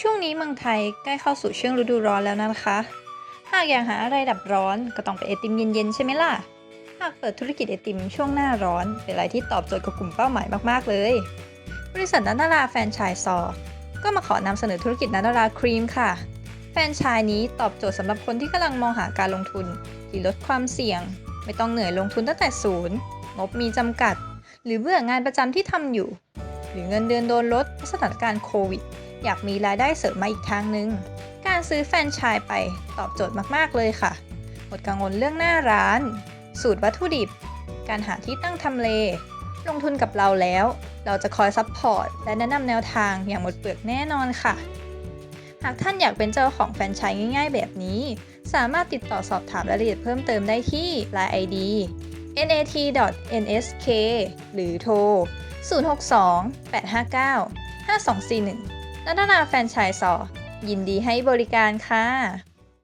ช่วงนี้เมืองไทยใกล้เข้าสู่ช่วงฤดูร้อนแล้วนะคะ หากอยากหาอะไรดับร้อนก็ต้องไปนไอติมเย็นๆใช่ไหมล่ะ หากเปิดธุรกิจไอติมช่วงหน้าร้อน เป็นอะไรที่ตอบโจทย์กับกลุ่มเป้าหมายมากๆเลย บริษัทนันนาราแฟนชส์ซอ ก็มาขอนำเสนอธุรกิจนันนาราครีมค่ะ แฟนชส์นี้ตอบโจทย์สำหรับคนที่กำลังมองหาการลงทุนที่ลดความเสี่ยง ไม่ต้องเหนื่อยลงทุนตั้งแต่ศูนย์งบมีจำกัด หรือเบื่องานประจำที่ทำอยู่ รือเงินเดือนโดนลดเพราะสถานการณ์โควิด อยากมีรายได้เสริมมาอีกทางนึง การซื้อแฟรนไชส์ไปตอบโจทย์มากๆเลยค่ะ หมดกังวลเรื่องหน้าร้าน สูตรวัตถุดิบ การหาที่ตั้งทำเล ลงทุนกับเราแล้ว เราจะคอยซัพพอร์ตและแนะนำแนวทางอย่างหมดเปลือกแน่นอนค่ะ หากท่านอยากเป็นเจ้าของแฟรนไชส์ง่ายๆ แบบนี้ สามารถติดต่อสอบถามรายละเอียดเพิ่มเติมได้ที่ Line ID nat.nsk หรือโทร 062 859 5241นัทนาแฟนชายสอยินดีให้บริการค่ะ